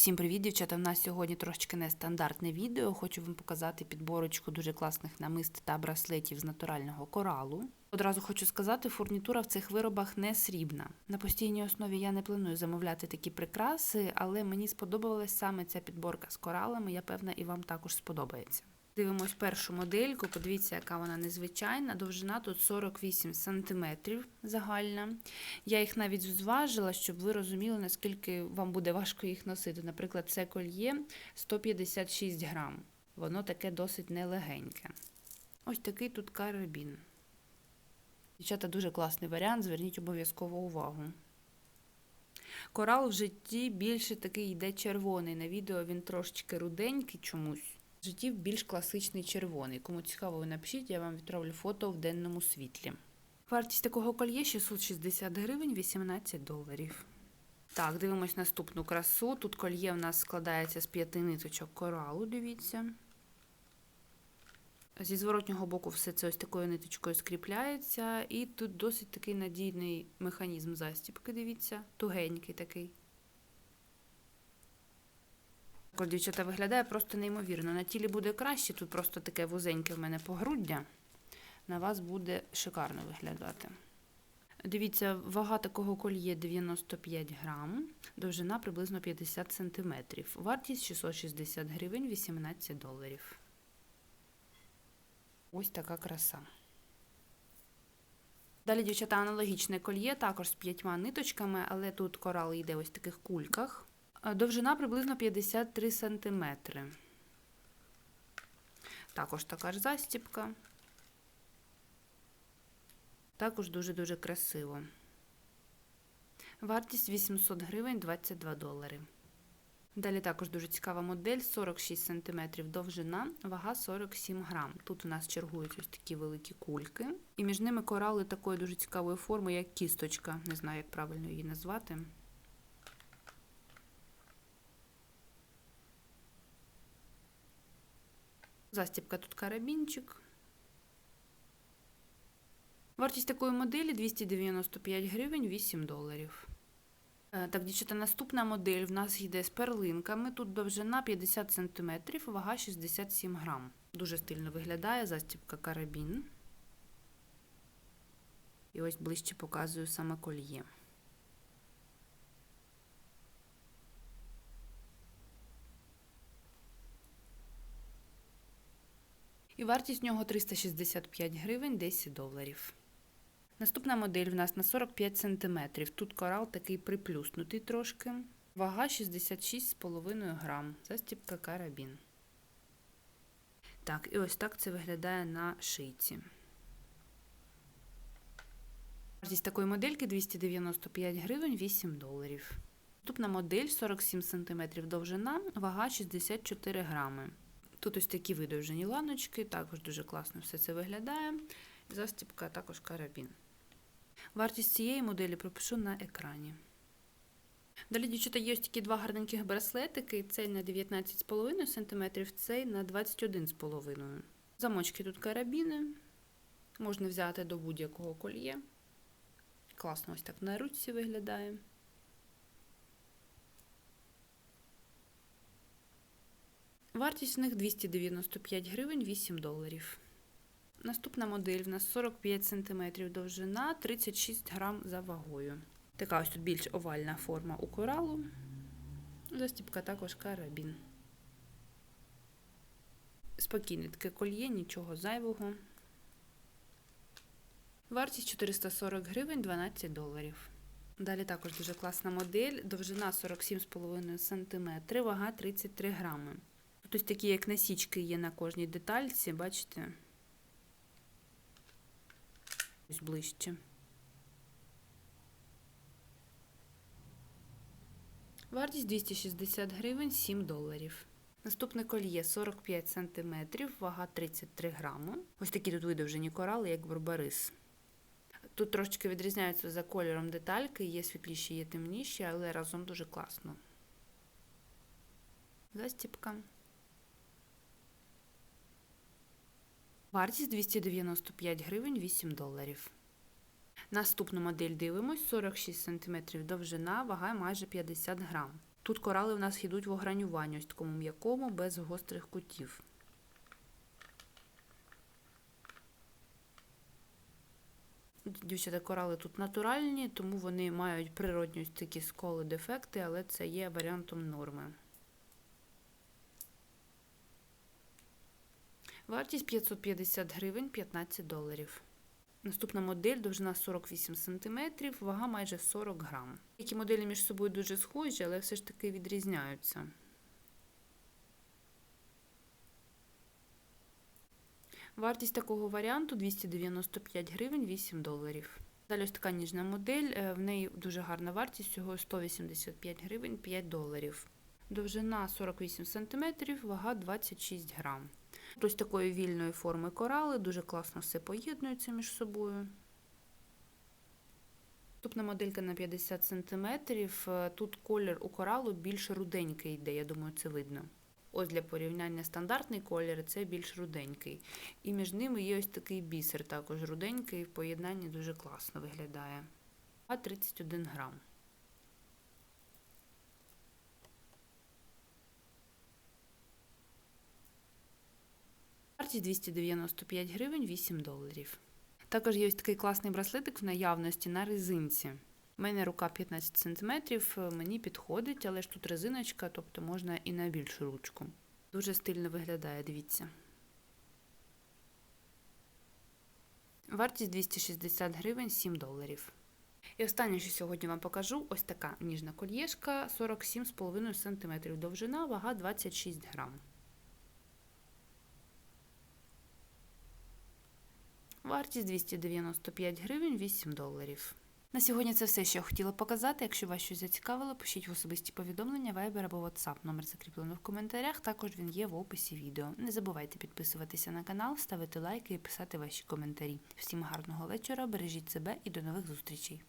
Всім привіт, дівчата! У нас сьогодні трошечки нестандартне відео. Хочу вам показати підборочку дуже класних намист та браслетів з натурального коралу. Одразу хочу сказати, фурнітура в цих виробах не срібна. На постійній основі я не планую замовляти такі прикраси, але мені сподобалась саме ця підборка з коралами. Я певна, і вам також сподобається. Дивимось першу модельку. Подивіться, яка вона незвичайна. Довжина тут 48 см загальна. Я їх навіть зважила, щоб ви розуміли, наскільки вам буде важко їх носити. Наприклад, це кольє 156 грам. Воно таке досить нелегеньке. Ось такий тут карабін. Дівчата, дуже класний варіант, зверніть обов'язково увагу. Корал в житті більше такий йде червоний. На відео він трошечки руденький чомусь. В житті більш класичний червоний. Кому цікаво, ви напишіть, я вам відправлю фото в денному світлі. Вартість такого кольє 660 гривень 18 доларів. Так, дивимось наступну красу. Тут кольє в нас складається з п'яти ниточок коралу, дивіться. Зі зворотнього боку все це ось такою ниточкою скріпляється. І тут досить такий надійний механізм застібки, дивіться, тугенький такий. Також дівчата виглядає просто неймовірно. На тілі буде краще, тут просто таке вузеньке в мене погруддя. На вас буде шикарно виглядати. Дивіться, вага такого кольє 95 грам, довжина приблизно 50 см. Вартість 660 гривень 18 доларів. Ось така краса. Далі, дівчата, аналогічне кольє, також з п'ятьма ниточками, але тут корал йде ось в таких кульках. Довжина приблизно 53 см. Також така ж застіпка. Також дуже-дуже красиво. Вартість 800 гривень 22 долари. Далі також дуже цікава модель 46 см довжина, вага 47 грам. Тут у нас чергують ось такі великі кульки. І між ними корали такої дуже цікавої форми, як кісточка. Не знаю, як правильно її назвати. Застібка тут карабінчик. Вартість такої моделі 295 гривень 8 доларів. Так, дівчата, наступна модель в нас йде з перлинками. Тут довжина 50 см, вага 67 грам. Дуже стильно виглядає застібка карабін. І ось ближче показую саме кольє. І вартість нього 365 гривень 10 доларів. Наступна модель в нас на 45 см. Тут корал такий приплюснутий трошки. Вага 66,5 грам. Застібка карабін. Так, і ось так це виглядає на шийці. Вартість такої модельки 295 гривень 8 доларів. Наступна модель 47 см довжина, вага 64 грами. Тут ось такі видовжені ланочки, також дуже класно все це виглядає. Застібка також карабін. Вартість цієї моделі пропишу на екрані. Далі, дівчата, є ось такі два гарненьких браслетики. Цей на 19,5 см, цей на 21,5 см. Замочки тут карабіни. Можна взяти до будь-якого кольє. Класно ось так на ручці виглядає. Вартість в них 295 гривень 8 доларів. Наступна модель в нас 45 см довжина, 36 грам за вагою. Така ось тут більш овальна форма у коралу. Застіпка також карабін. Спокійне таке кольє, нічого зайвого. Вартість 440 гривень 12 доларів. Далі також дуже класна модель, довжина 47,5 см, вага 33 грами. Тут такі, як насічки є на кожній детальці, бачите? Ось ближче. Вартість 260 гривень 7 доларів. Наступне кольє 45 см, вага 33 грами. Ось такі тут видовжені корали, як барбарис. Тут трошечки відрізняються за кольором детальки, є світліші, є темніші, але разом дуже класно. Застіпка. Вартість 295 гривень 8 доларів. Наступну модель дивимось 46 см довжина, вага майже 50 грам. Тут корали в нас йдуть в огранюванні, ось такому м'якому, без гострих кутів. Дівчата, корали тут натуральні, тому вони мають природні ось такі сколи дефекти, але це є варіантом норми. Вартість 550 гривень 15 доларів. Наступна модель довжина 48 см, вага майже 40 грам. Які моделі між собою дуже схожі, але все ж таки відрізняються. Вартість такого варіанту 295 гривень 8 доларів. Далі ось така ніжна модель, е, в неї дуже гарна вартість, всього 185 гривень 5 доларів. Довжина 48 см, вага 26 грам. Ось такої вільної форми корали, дуже класно все поєднується між собою. Наступна моделька на 50 см. Тут колір у коралу більш руденький йде, я думаю, це видно. Ось для порівняння стандартний колір це більш руденький. І між ними є ось такий бісер, також руденький, в поєднанні дуже класно виглядає. А 31 грам. Вартість 295 гривень 8 доларів. Також є ось такий класний браслетик в наявності на резинці. У мене рука 15 см, мені підходить, але ж тут резиночка, тобто можна і на більшу ручку. Дуже стильно виглядає, дивіться. Вартість 260 гривень 7 доларів. І останнє, що сьогодні вам покажу, ось така ніжна кольєшка 47,5 см довжина, вага 26 грам. Вартість 295 гривень 8 доларів. На сьогодні це все, що я хотіла показати. Якщо вас щось зацікавило, пишіть в особисті повідомлення, Viber або WhatsApp. Номер закріплено в коментарях. Також він є в описі відео. Не забувайте підписуватися на канал, ставити лайки і писати ваші коментарі. Всім гарного вечора, бережіть себе і до нових зустрічей!